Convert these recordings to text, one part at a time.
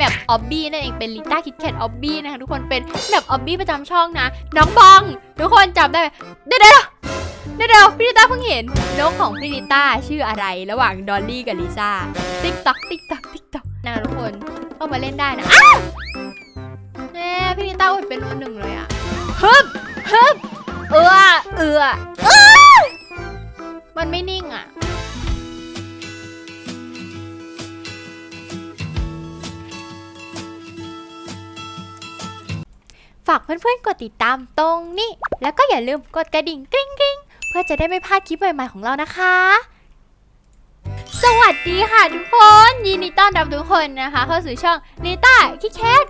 แมปออบบี้นั่นเองเป็นลิต้าคิดแคทออบบี้นะคะทุกคนเป็นแมปออบบี้ประจำช่องนะ น้องบอง ทุกคนจำได้ไหมเดี๋ยวเดี๋ยวเดี๋ยวพี่ลิต้าเพิ่งเห็นน้องของพี่ลิต้าชื่ออะไรระหว่างดอลลี่กับลิซ่าติ๊กตักติ๊กตักติ๊กตักนะทุกคนเข้ามาเล่นได้นะอ้าวแม่พี่ลิต้าอดเป็นโนหนึ่งเลยอะฮึบฮึบเอือเอือเออมันไม่นิ่งอะ ฝากเพื่อนๆกดติดตามตรงนี้ แล้วก็อย่าลืมกดกระดิ่งกริ๊งกริ๊งเพื่อจะได้ไม่พลาดคลิปใหม่ๆของเรานะคะ สวัสดีค่ะทุกคนยินดีต้อนรับทุกคนนะคะ เข้าสู่ช่องนิต้าคิดแคท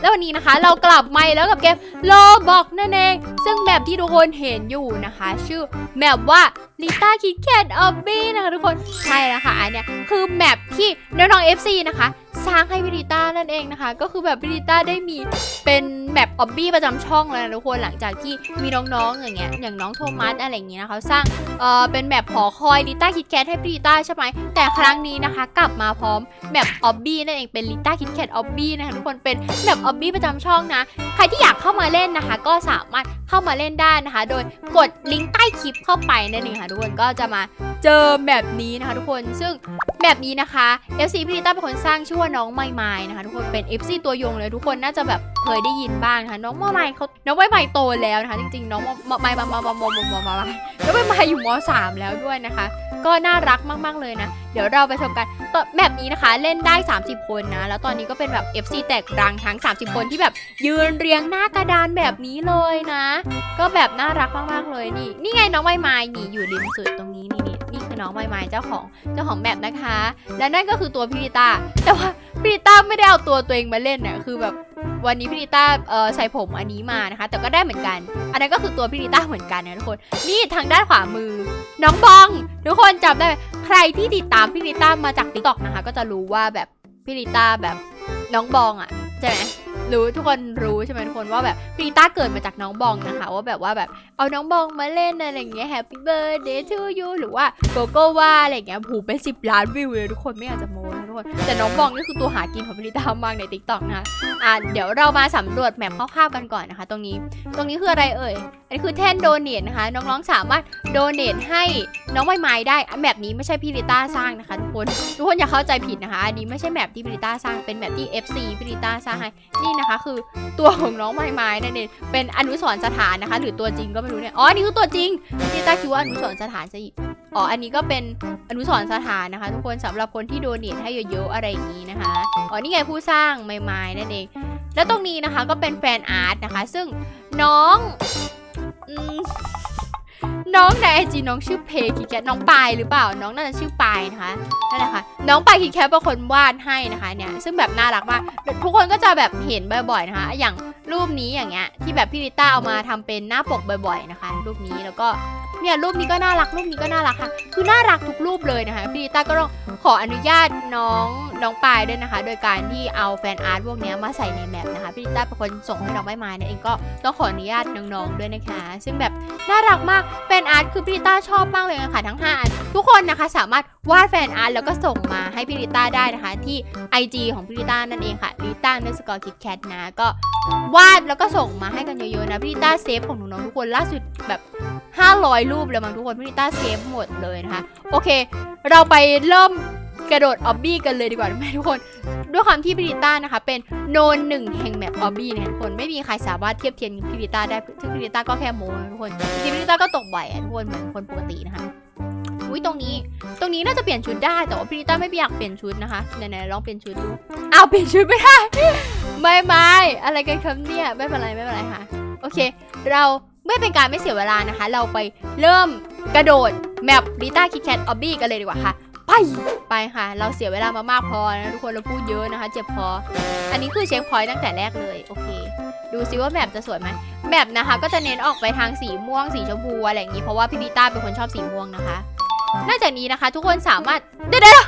แล้ววันนี้นะคะเรากลับมาอีกแล้วกับเกมโลบอกนั่นเอง ซึ่งแมปที่ทุกคนเห็นอยู่นะคะ ชื่อแมปว่า ลิต้าคิดแคทออบบี้นะคะทุกคนใช่แล้วค่ะอันเนี้ยคือแมปที่น้องๆ FC นะคะ สร้างให้พิริต้านั่นเองนะคะ ก็คือแบบพิริต้าได้มีเป็นแมปออบบี้ประจำช่องแล้วนะทุกคนหลังจากที่มีน้องๆอย่างเงี้ยอย่างน้องโทมัสอะไรอย่างเงี้ยนะเขาสร้างเอ่อเป็นแมปหอคอยลิต้าคิดแคทให้พิริต้าใช่ไหมแต่ครั้งนี้นะคะ กลับมาพร้อมแมปออบบี้นั่นเองเป็นลิต้าคิดแคทออบบี้นะคะทุกคนเป็นแมปออบบี้ประจำช่องนะใครที่อยากเข้ามาเล่นนะคะ ก็สามารถเข้ามาเล่นได้นะคะ โดยกดลิงก์ใต้คลิปเข้าไปนั่นเองค่ะทุกคนก็จะมาเจอแบบนี้นะคะทุกคนซึ่งแบบนี้นะคะ FC พี่ลิต้าเป็นคนสร้างชื่อว่าน้องไมไมายนะคะทุกคนเป็น FC ตัวยงเลยทุกคนน่าจะแบบเคยได้ยินบ้างนะคะน้องไมไมายเขาน้องไมไมายโตแล้วนะคะจริงๆน้องไมไมายมามามามามามามน้องไมไมายอยู่ม .3 แล้วด้วยนะคะ ก็น่ารักมากๆเลยนะ เดี๋ยวเราไปชมกันต่อแบบนี้นะคะเล่นได้ 30 คนนะแล้วตอนนี้ก็เป็นแบบ FC แตกรังทั้ง 30 คนที่แบบยืนเรียงหน้ากระดานแบบนี้เลยนะ ก็แบบน่ารักมากๆเลยนี่นี่ไงน้องไมไมายนี่อยู่ริมสุดตรงนี้นี่ น้องไมไมายเจ้าของเจ้าของแบบนะคะ และนั่นก็คือตัวพิริต้าแต่ว่าพิริต้าไม่ได้เอาตัวตัวเองมาเล่นน่ะคือแบบวันนี้พิริต้าใส่ผมอันนี้มานะคะ แต่ก็ได้เหมือนกัน อันนั้นก็คือตัวพิริต้าเหมือนกันนะทุกคนนี่ทางด้านขวามือ น้องบอง ทุกคนจำได้ไหมใครที่ติดตามพิริต้ามาจากติ๊กต็อกนะคะ ก็จะรู้ว่าแบบพิริต้าแบบน้องบองอะใช่ไหม รู้ทุกคนรู้ใช่ไหมทุกคนว่าแบบพิริต้าเกิดมาจากน้องบองนะคะ ว่าแบบว่าแบบเอาน้องบองมาเล่นอะไรอย่างเงี้ย Happy Birthday to you หรือว่าโกโก้ว่าอะไรอย่างเงี้ยผูเป็น10ล้านวิวเลยทุกคนไม่อยากจะโม้นะทุกคนแต่น้องบองนี่คือตัวหากินของพิริต้ามากใน t ิ k t o k นะคะอะเดี๋ยวเรามาสำรวจแมปคร่าวๆกันก่อนนะคะ ตรงนี้ตรงนี้คืออะไรเอ่ยอันนี้คือแท่นโดเนทนะคะ น้องๆสามารถโดเนทให้น้องไม้ไม้ได้แมปนี้ไม่ใช่พิริต้าสร้างนะคะทุกคนทุกคนอย่าเข้าใจผิดนะคะ อันนี้ไม่ใช่แมปที่พิริต้าสร้างเป็นแมปที่ FC พิริต้าสร้างให้นี่นะคะ คือตัวของน้องไม้ไม้นั่นเองเป็นอนุสรณ์สถานนะคะ หรือตัวจริงก็ไม่รู้เนี่ยอ๋อนี่คือตัวจริงพิริต้าคิดว่าอนุสรณ์สถานจะอ๋ออันนี้ก็เป็นอนุสรณ์สถานนะคะ ทุกคนสำหรับคนที่โดเนทให้เยอะๆอะไรอย่างนี้นะคะอ๋อนี่ไงผู้สร้างไม้ไม้นั่นเองแล้วตรงนี้นะคะก็เป็นแฟนอาร์ตนะคะ ซึ่งน้องอื น้องในไอจีน้องชื่อเพคิแคทน้องปายหรือเปล่า น้องน่าจะชื่อปายนะคะนั่นแหละค่ะน้องปายคิแคทเป็นคนวาดให้นะคะเนี่ยซึ่งแบบน่ารักมากทุกคนก็จะแบบเห็นบ่อยๆนะคะ อย่างรูปนี้อย่างเงี้ยที่แบบพี่ริต้าเอามาทำเป็นหน้าปกบ่อย ๆนะคะ รูปนี้แล้วก็เนี่ยรูปนี้ก็น่ารักรูปนี้ก็น่ารักค่ะ คือน่ารักทุกรูปเลยนะคะพี่ริต้าก็ต้องขออนุญาตน้องน้องปายด้วยนะคะ โดยการที่เอาแฟนอาร์ตพวกนี้มาใส่ในแมปนะคะพี่ริต้าเป็นคนส่งให้น้องไม้ไม้เนี่ยเองก็ต้องขออนุญาตน้องๆด้วยนะคะ ซึ่งแบบน่ารักมากแฟนอาร์ตคือพี่ริต้าชอบมากเลยนะคะทั้ง5อันทุกคนนะคะสามารถวาดแฟนอาร์ตแล้วก็ส่งมาให้พี่ริต้าได้นะคะที่ IG ของพี่ริต้านั่นเองค่ะริต้าเนสกอร์คิดแคทนะก็วาดแล้วก็ส่งมาให้กันเยอะๆนะพี่ริต้าเซฟของหน้องทุกคนล่าสุดแบบ 500 รูปเลยมั้งทุกคนพี่ริต้าเซฟหมดเลยนะคะโอเค เราไปเริ่มกระโดดออบบี้กันเลยดีกว่าไหมทุกคน ด้วยความที่พิริต้านะคะ เป็นโนนหนึ่งแห่งแมปออบบี้เนี่ยทุกคนไม่มีใครสามารถเทียบเทียมพิริต้าได้ซึ่งพิริต้าก็แค่โมนะทุกคนจริงพิริต้าก็ตกบ่อยอะทุกคนเหมือนคนปกตินะคะอุ้ยตรงนี้ ตรงนี้น่าจะเปลี่ยนชุดได้แต่ว่าพิริต้าไม่อยากเปลี่ยนชุดนะคะไหนๆลองเปลี่ยนชุดดูอ้าวเปลี่ยนชุดไม่ได้ไม่ไม่อะไรกันครับเนี่ยไม่เป็นไรไม่เป็นไรค่ะโอเค เรา ไม่เป็นการไม่เสียเวลานะคะ เราไปเริ่มกระโดดแมปริต้าคิแคทออบบี้กันเลยดีกว่าค่ะ ไปไปค่ะ เราเสียเวลามามากพอนะทุกคนเราพูดเยอะนะคะ เจ็บคออันนี้คือเช็คพอยต์ตั้งแต่แรกเลยโอเค ดูซิว่าแมปจะสวยไหมแมปนะคะ ก็จะเน้นออกไปทางสีม่วงสีชมพูอะไรอย่างนี้เพราะว่าพี่ดิต้าเป็นคนชอบสีม่วงนะคะนอกจากนี้นะคะ ทุกคนสามารถเดี๋ยว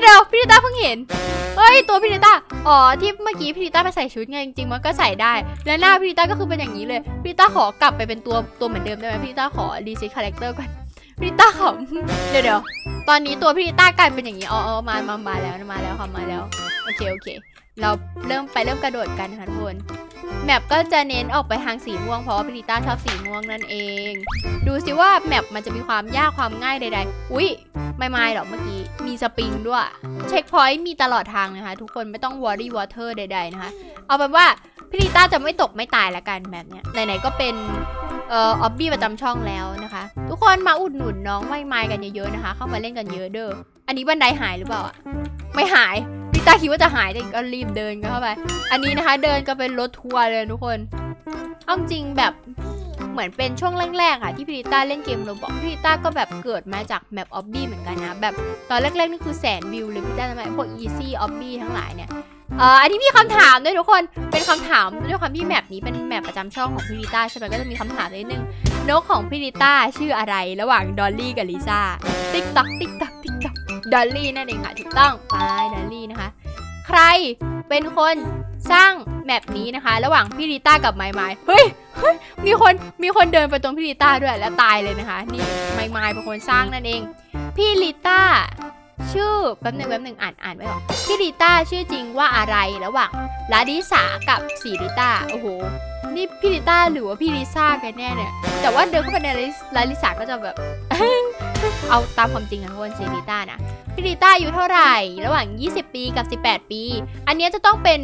เดี๋ยวพี่ดิต้าเพิ่งเห็น เฮ้ยตัวพี่ดิต้า อ๋อที่เมื่อกี้พี่ดิต้าไปใส่ชุดไงจริงๆมันก็ใส่ได้ และหน้าพี่ดิต้าก็คือเป็นอย่างนี้เลยพี่ดิต้าขอกลับไปเป็นตัวตัวเหมือนเดิมได้ไหมพี่ดิต้าขอรีเซ็ตคาแรคเตอร์ก่อนพี่ดิต้าขอเดี๋ยวเดี๋ยวตอนนี้ตัวพี่ลิต้ากลายเป็นอย่างนี้อ๋ออ๋อมามามาแล้วมาแล้วค่ะมาแล้ว โอเคโอเค เราเริ่มไปเริ่มกระโดดกันค่ะทุกคนแมปก็จะเน้นออกไปทางสีม่วงเพราะว่าพิริต้าชอบสีม่วงนั่นเอง ดูสิว่าแมปมันจะมีความยากความง่ายใดๆ อุ๊ย ไม่ไม่หรอกเมื่อกี้ มีสปริงด้วย เช็คพอยต์มีตลอดทางนะคะ ทุกคนไม่ต้องวอรี่วอเตอร์ใดๆนะคะ เอาเป็นว่าพิริต้าจะไม่ตกไม่ตายละกันแบบเนี้ย ไหนๆก็เป็นเอ่อออบบี้ประจำช่องแล้วนะคะ ทุกคนมาอุดหนุนน้องไม่ไม่กันเยอะๆนะคะ เข้ามาเล่นกันเยอะเด้อ อันนี้บันไดหายหรือเปล่าอะไม่หาย พิต้าคิดว่าจะหายแต่ก็รีบเดินกันเข้าไป อันนี้นะคะเดินก็เป็นรถทัวร์เลยทุกคนเอาจริงแบบเหมือนเป็นช่วงแรกๆอะที่พิริต้าเล่นเกมโรบอกพิริต้าก็แบบเกิดมาจากแมปออบบี้เหมือนกันนะ แบบตอนแรกๆนี่คือแสนวิวเลยพิริต้าทำไมพวกอีซี่ออบบี้ทั้งหลายเนี่ยเอ่ออันนี้มีคำถามด้วยทุกคน เป็นคำถามด้วยความที่แมปนี้เป็นแมปประจำช่องของพิริต้าใช่ไหมก็จะมีคำถามนิดนึงนกของพิริต้าชื่ออะไรระหว่างดอลลี่กับลิซ่าติ๊กตักติ๊กตักติ๊กตัก ดอลลี่นั่นเองค่ะถูกต้องไปดอลลี่นะคะ ใครเป็นคนสร้างแมปนี้นะคะ ระหว่างพี่ลิต้ากับไมไมเฮ้ยเฮ้ยมีคนมีคนเดินไปตรงพี่ลิต้าด้วยแล้วตายเลยนะคะ นี่ไมไม้เป็นคนสร้างนั่นเอง พี่ลิต้า ชื่อแป๊บหนึ่งแป๊บหนึ่งอ่านอ่านไม่ออกพี่ลิต้าชื่อจริงว่าอะไรระหว่างลาดิสากับสีลิต้าโอ้โหนี่พี่ลิต้าหรือว่าพี่ลิซ่ากันแน่เนี่ย แต่ว่าเดินเข้าไปในลาลิสาก็จะแบบ เอาตามความจริงอะทุกคนสีลิต้านะพี่ลิต้าอายุเท่าไหร่ ระหว่าง 20 ปีกับ 18 ปี อันเนี้ยจะต้องเป็น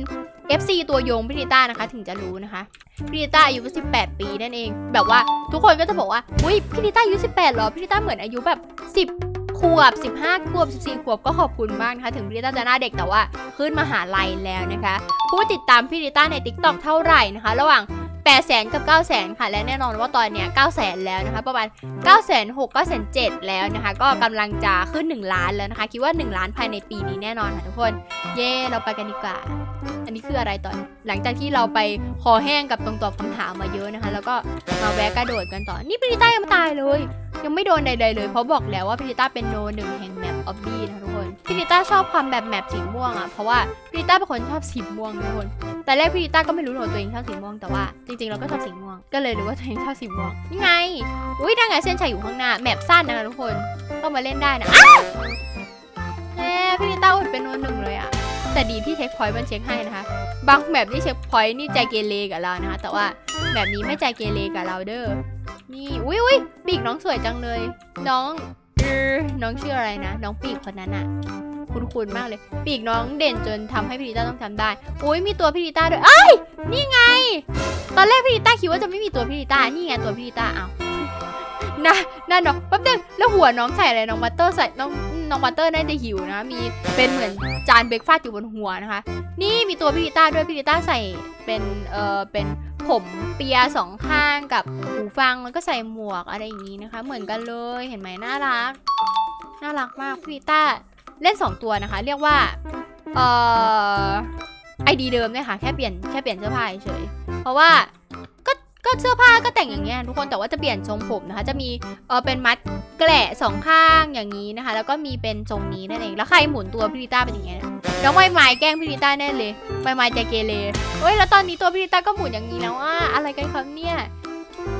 FC ตัวยงพี่ลิต้านะคะ ถึงจะรู้นะคะพี่ลิต้าอายุ 18 ปีนั่นเอง แบบว่าทุกคนก็จะบอกว่า อุ้ยพี่ลิต้าอายุ 18เหรอพี่ลิต้าเหมือนอายุแบบ 10 ขวบ 15 ขวบ 14 ขวบก็ขอบคุณมากนะคะ ถึงพี่ลิต้าจะหน้าเด็กแต่ว่าขึ้นมหาลัยแล้วนะคะ ผู้ติดตามพี่ลิต้าใน TikTok เท่าไหร่นะคะ ระหว่าง 8 0 0 0 0กับ 9 0 0 0 0ค่ะ และแน่นอนว่าตอนเนี้ย9 0 0 0 0แล้วนะคะ ประมาณ9 6 0 0 0 9 7 0 0แล้วนะคะ ก็กำลังจะขึ้น 1 ล้านแล้วนะคะ คิดว่า 1 ล้านภายในปีนี้แน่นอนค่ะทุกคน เย่เราไปกันดีกว่า อันนี้คืออะไรตอน หลังจากที่เราไปคอแห้งกับตรงตอบคำถามมาเยอะนะคะ แล้วก็มาแวะกระโดดกันต่อ นี่พิริต้ายังไม่ตายเลย ยังไม่โดนใดๆเลย เพราะบอกแล้วว่าพิริต้าเป็นโนหนึ่งแห่งแมปออบบี้นะทุกคนพิริต้าชอบความแบบแมปสีม่วงอะเพราะว่าพิริต้าเป็นคนชอบสีม่วงทุกคนแต่แรกพิริต้าก็ไม่รู้หรอกตัวเองชอบสีม่วงแต่ว่าจริงๆเราก็ชอบสีม่วง ก็เลยรู้ว่าตัวเองชอบสีม่วงนี่ไงอุ้ยนั่งไงเส้นชัยอยู่ข้างหน้าแมปสั้นนะคะทุกคนก็มาเล่นได้นะอ้าวแหมพิริต้าอดเป็นโนหนึ่งเลยอะแต่ดีที่เช็คพอยต์มันเช็คให้นะคะ บางแบบนี่เช็คพอยต์นี่ใจเกเรกับเรานะคะแต่ว่าแบบนี้ไม่ใจเกเรกับเราเด้อ นี่อุ้ยอุ้ยปีกน้องสวยจังเลย น้องเออน้องชื่ออะไรนะ น้องปีกคนนั้นอะคุ้นๆมากเลย ปีกน้องเด่นจนทำให้พี่ลิต้าต้องทำได้อุ้ยมีตัวพี่ลิต้าด้วยเอ้ยนี่ไง ตอนแรกพี่ลิต้าคิดว่าจะไม่มีตัวพี่ลิต้านี่ไงตัวพี่ลิต้าเอานะน่ะน้องแป๊บนึงแล้วหัวน้องใส่อะไรน้องบัตเตอร์ใส่น้องน้องบัตเตอร์น่าจะหิวนะ มีเป็นเหมือนจานเบรกฟาสต์อยู่บนหัวนะคะ นี่มีตัวพี่ลิต้าด้วยพี่ลิต้าใส่เป็นเออเป็น ผมเปียสองข้างกับหูฟังแล้วก็ใส่หมวกอะไรอย่างนี้นะคะ เหมือนกันเลยเห็นไหมน่ารัก น่ารักมากพี่ลิต้าเล่น 2 ตัวนะคะ เรียกว่าเอ่อไอดีเดิมเนี่ยค่ะ แค่เปลี่ยนแค่เปลี่ยนเสื้อผ้าเฉยเพราะว่า ก็เสื้อผ้าก็แต่งอย่างเงี้ยทุกคนแต่ว่าจะเปลี่ยนทรงผมนะคะ จะมีเออเป็นมัดแกละสองข้างอย่างนี้นะคะ แล้วก็มีเป็นทรงนี้นั่นเองแล้วใครหมุนตัวพี่ลิต้าเป็นอย่างเงี้ยน้องไม้ไม้แกล้งพี่ลิต้าแน่เลยไม้ไม้ใจเกเรเฮ้ยแล้วตอนนี้ตัวพี่ลิต้าก็หมุนอย่างนี้แล้วอะอะไรกันครับเนี่ย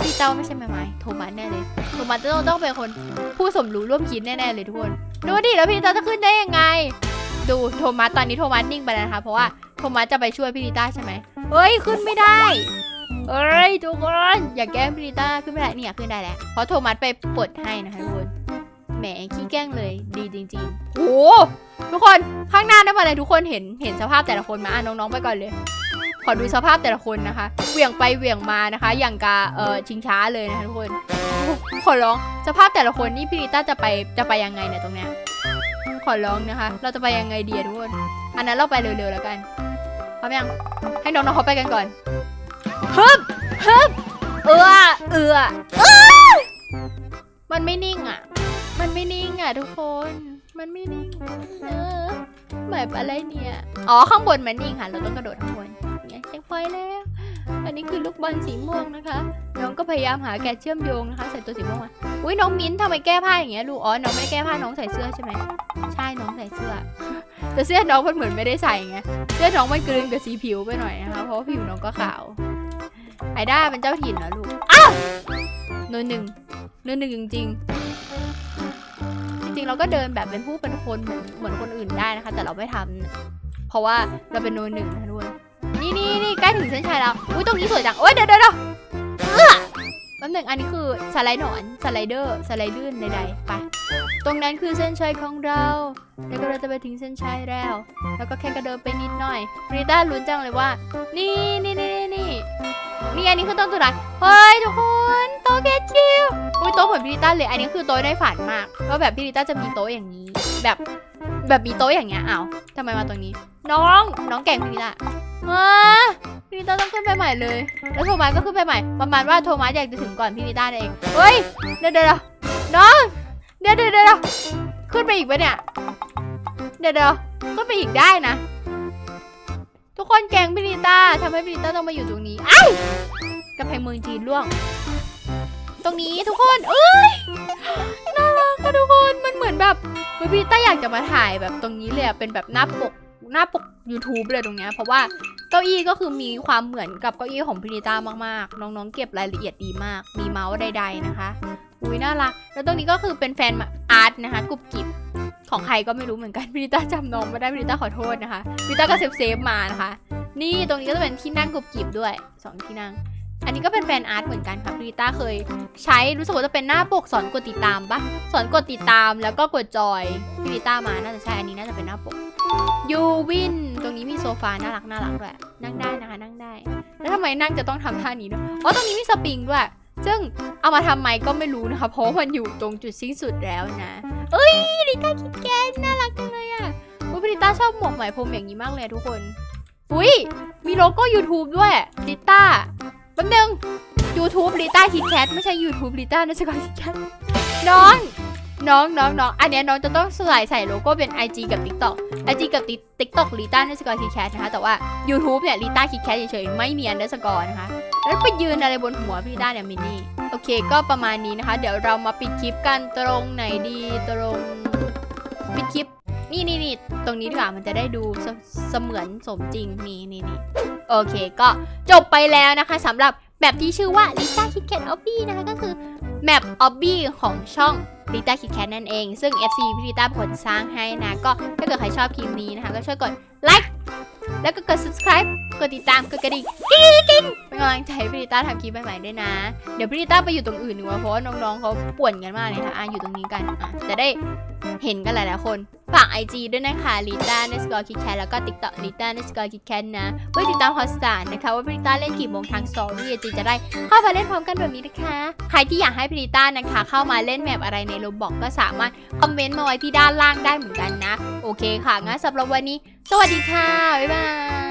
พี่เต้าไม่ใช่ไม้ไม้โทมัสแน่เลยโทมัสต้องต้องเป็นคนผู้สมรู้ร่วมคิดแน่ๆเลยทุกคนดูดิแล้วพี่ลิต้าจะขึ้นได้ยังไง ดูโทมัสตอนนี้โทมัสนิ่งไปแล้วนะคะเพราะว่าโทมัสจะไปช่วยพี่ลิต้าใช่ไหมเฮ้ยขึ้นไม่ได้ เอ้ยทุกคนอย่าแกล้งพี่ลิต้าขึ้นไม่ได้เนี่ยขึ้นได้แล้วเพราะโทมัสไปปลดให้นะคะทุกคนแหมขี้แกล้งเลยดีจริงๆโอ้ทุกคนข้างหน้าได้มาเลยทุกคนเห็นเห็นสภาพแต่ละคนมาอะน้องๆไปก่อนเลยขอดูสภาพแต่ละคนนะคะเหวี่ยงไปเหวี่ยงมานะคะ อย่างกาเอ่อชิงช้าเลยนะคะทุกคนขอร้องสภาพแต่ละคนนี่พีริต้าจะไปจะไปยังไงเนี่ยตรงเนี้ยขอร้องนะคะ เราจะไปยังไงเดีอะทุกคนอันนั้นเราไปเร็วๆแล้วกันพร้อมยังให้น้องๆเขาไปกันก่อน ฮึบฮึบเอือเอือเอ้ยมันไม่นิ่งอะ มันไม่นิ่งอะทุกคน มันไม่นิ่ง เออแบบอะไรเนี่ย อ๋อข้างบนมันนิ่งค่ะ เราต้องกระโดดข้างบนเนี่ยเช็คพอยต์แล้ว อันนี้คือลูกบอลสีม่วงนะคะ น้องก็พยายามหาแกะเชื่อมโยงนะคะ ใส่ตัวสีม่วงมา อุ้ยน้องมิ้นท์ทำไมแก้ผ้าอย่างเงี้ยลูก อ๋อ น้องไม่ได้แก้ผ้า น้องใส่เสื้อใช่ไหม ใช่ น้องใส่เสื้อ แต่เสื้อน้องมันเหมือนไม่ได้ใส่ไง เสื้อน้องมันกลืนกับสีผิวไปหน่อยนะคะ เพราะผิวน้องก็ขาว ไอด้าเป็นเจ้าถิ่นนะลูก อ้าวโนนหนึ่งโนนหนึ่งจริงๆริงๆเราก็เดินแบบเป็นผู้เป็นคนเหมือนเหมือนคนอื่นได้นะคะ แต่เราไม่ทำเพราะว่าเราเป็นโนหนึ่งนะคะทุกคนนี่นี่นี่ใกล้ถึงเส้นชัยแล้ว อุ้ยตรงนี้สวยจังโอ้ยเดี๋ยวเดี๋ยวเดี๋ยวเอื้อแป๊บหนึงอันนี้คือสไลด์หนอนสไลเดอร์สไลด์ลื่นใดๆไปตรงนั้นคือเส้นชัยของเราแล้วก็เราจะไปถึงเส้นชัยแล้ว แล้วก็แค่กระเดินไปนิดหน่อยบริต้าลุ้นจังเลยว่า นี่นี่นี่นี่ นี่อันนี้คือต๊ะสุดท้ายเฮ้ยทุกคนโต๊ะแคชชิวอุ้ยโต๊ะเหมือนพี่ลิต้าเลย อันนี้คือโต๊ะในฝันมากว่าแบบพี่ลิต้าจะมีโต๊ะอย่างนี้ แบบแบบมีโต๊ะอย่างเงี้ยอ้าวทำไมมาตรงนี้ น้องน้องแก่งพี่ลิต้าว้าพี่ลิต้าต้องขึ้นไปใหม่เลย แล้วโทมัสก็ขึ้นไปใหม่ ประมาณว่าโทมัสอยากจะถึงก่อนพี่ลิต้าเองเฮ้ยเดี๋ยวเดี๋ยวเดี๋ยวน้องเดี๋ยวเดี๋ยวเดี๋ยวขึ้นไปอีกปะเนี่ยเดี๋ยวเดี๋ยวขึ้นไปอีกได้นะ นแกงพี่ลิต้าทำให้พี่ลิต้าต้องมาอยู่ตรงนี้ไอ้ายกำแพงเมืองจีนล่วง ตรงนี้ทุกคนเอ้ยน่ารักค่ะทุกคนมันเหมือนแบบเหมือนพี่ลิต้าอยากจะมาถ่ายแบบตรงนี้เลยอะเป็นแบบหน้าปกหน้าปก YouTube เลยตรงเนี้ยเพราะว่าเก้าอี้ก็คือมีความเหมือนกับเก้าอี้ของพี่ลิต้ามากๆ น้องๆ เก็บรายละเอียดดีมาก มีเมาส์ใดๆนะคะ อุ้ยน่ารัก แล้วตรงนี้ก็คือเป็นแฟนอาร์ตนะคะกรุบกริบ ของใครก็ไม่รู้เหมือนกันพิริต้าจำน้องไม่ได้พิริต้าขอโทษนะคะพิริต้าก็เซฟเซฟมานะคะ นี่ตรงนี้ก็จะเป็นที่นั่งกรุบกริบด้วยสองที่นั่ง อันนี้ก็เป็นแฟนอาร์ตเหมือนกันค่ะพิริต้าเคย ใช้รู้สึกว่าจะเป็นหน้าปกสอนกดติดตามปะสอนกดติดตามแล้วก็กดจอยพิริต้ามาน่าจะใช่อันนี้น่าจะเป็นหน้าปกยูวินตรงนี้มีโซฟาน่ารักน่ารักด้วยนั่งได้นะคะ นั่งได้ แล้วทำไมนั่งจะต้องทำท่านี้ด้วยอ๋อตรงนี้มีสปริงด้วย ซึ่งเอามาทำไมก็ไม่รู้นะคะ เพราะมันอยู่ตรงจุดสิ้นสุดแล้วนะ เอ้ยลิต้าคิดแกนน่ารักจังเลยอะอุ้ยลิต้าชอบหมวกไหมพรมอย่างนี้มากเลยทุกคน อุ้ยมีโลโก้ YouTube ด้วยลิต้าแป๊บนึง YouTube ลิต้าคิดแคทไม่ใช่ YouTube ลิต้านะสกอตคิดแคทน้อง น้องน้องน้องอันเนี้ยน้องจะต้องใส่ใส่โลโก้เป็น IG กับ TikTok IG กับ TikTok ลิต้านสกอตคิดแคทนะคะ แต่ว่า YouTube เนี่ยลิต้าคิดแคทเฉยๆ ไม่มีอันเดอร์สกอร์นะคะ แล้วไปยืนอะไรบนหัวพี่ต้าเนี่ยมินนี่ โอเค ก็ประมาณนี้นะคะ เดี๋ยวเรามาปิดคลิปกันตรงไหนดีตรงปิดคลิป นี่นี่นี่ตรงนี้ดีกว่ามันจะได้ดูเสสมือนสมจริงนี่นี่นี่โอเค ก็จบไปแล้วนะคะสำหรับแบบที่ชื่อว่า Lita Kit Kat Obby นะคะก็คือ แมป Obby ของช่องดิต้าคิดแค้นั่นเอง ซึ่ง FC พี่ลิต้าเป็นคนสร้างให้นะ ก็ถ้าเกิดใครชอบคลิปนี้นะคะ ก็ช่วยกดไลค์แล้วก็กด subscribe กดติดตาม กดกระดิ่งกิ๊งกิ๊งเป็นกำลังใจให้พี่ลิต้าทำคลิปใหม่ๆด้วยนะ เดี๋ยวพี่ลิต้าไปอยู่ตรงอื่นดีกว่าเพราะว่าน้องๆเขาป่วนกันมากเลยค่ะอะอยู่ตรงนี้กันอะจะได้เห็นกันหลายๆคน ฝาก IG ด้วยนะคะลิต้าเนสกอร์คิดแคแล้วก็ TikTok ลิต้าเนสกอร์คิดแคนะเพื่อติดตามข่อตสารนะคะ ว่าลิต้าเล่นกี่โมงทางสตอรี่จีจะได้เข้ามาเล่นพร้อมกันแบบนี้นะคะ ใครที่อยากให้ลิต้านะคะ เข้ามาเล่นแมปอะไรในโรบอกก็สามารถคอมเมนต์มาไว้ที่ด้านล่างได้เหมือนกันนะ โอเคค่ะงั้นสำหรับวันนี้ สวัสดีค่ะบ๊ายบาย